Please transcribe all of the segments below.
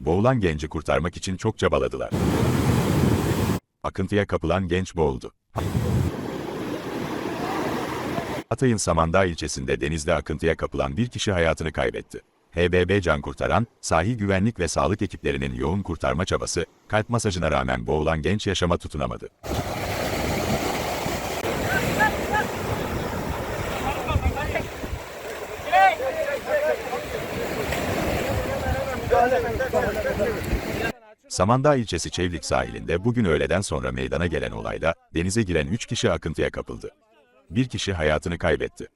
Boğulan genci kurtarmak için çok çabaladılar. Akıntıya kapılan genç boğuldu. Hatay'ın Samandağ ilçesinde denizde akıntıya kapılan bir kişi hayatını kaybetti. HBB Can Kurtaran, sahil güvenlik ve sağlık ekiplerinin yoğun kurtarma çabası, kalp masajına rağmen boğulan genç yaşama tutunamadı. Samandağ ilçesi Çevlik sahilinde bugün öğleden sonra meydana gelen olayda denize giren 3 kişi akıntıya kapıldı. Bir kişi hayatını kaybetti.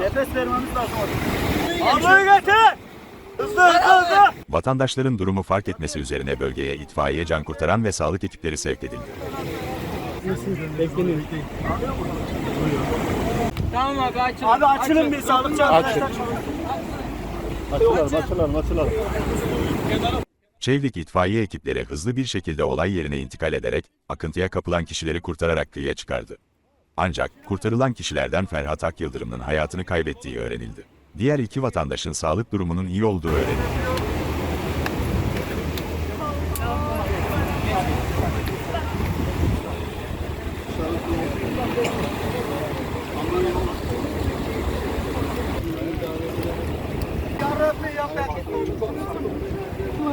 Nefes vermemiz lazım. Ablayı getir. Hızlı hızlı hızlı. Vatandaşların durumu fark etmesi üzerine bölgeye itfaiye can kurtaran ve sağlık ekipleri sevk edildi. Tamam abi açın. Abi açılın bir sağlıkçı arkadaşlar. Açılalım, açılalım, açılalım. Çevlik itfaiye ekipleri hızlı bir şekilde olay yerine intikal ederek akıntıya kapılan kişileri kurtararak kıyıya çıkardı. Ancak kurtarılan kişilerden Ferhat Ak Yıldırım'ın hayatını kaybettiği öğrenildi. Diğer iki vatandaşın sağlık durumunun iyi olduğu öğrenildi.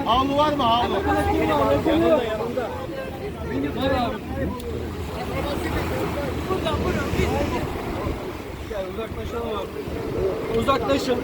Havlu var mı havlu? Uzaklaşalım abi. Uzaklaşın.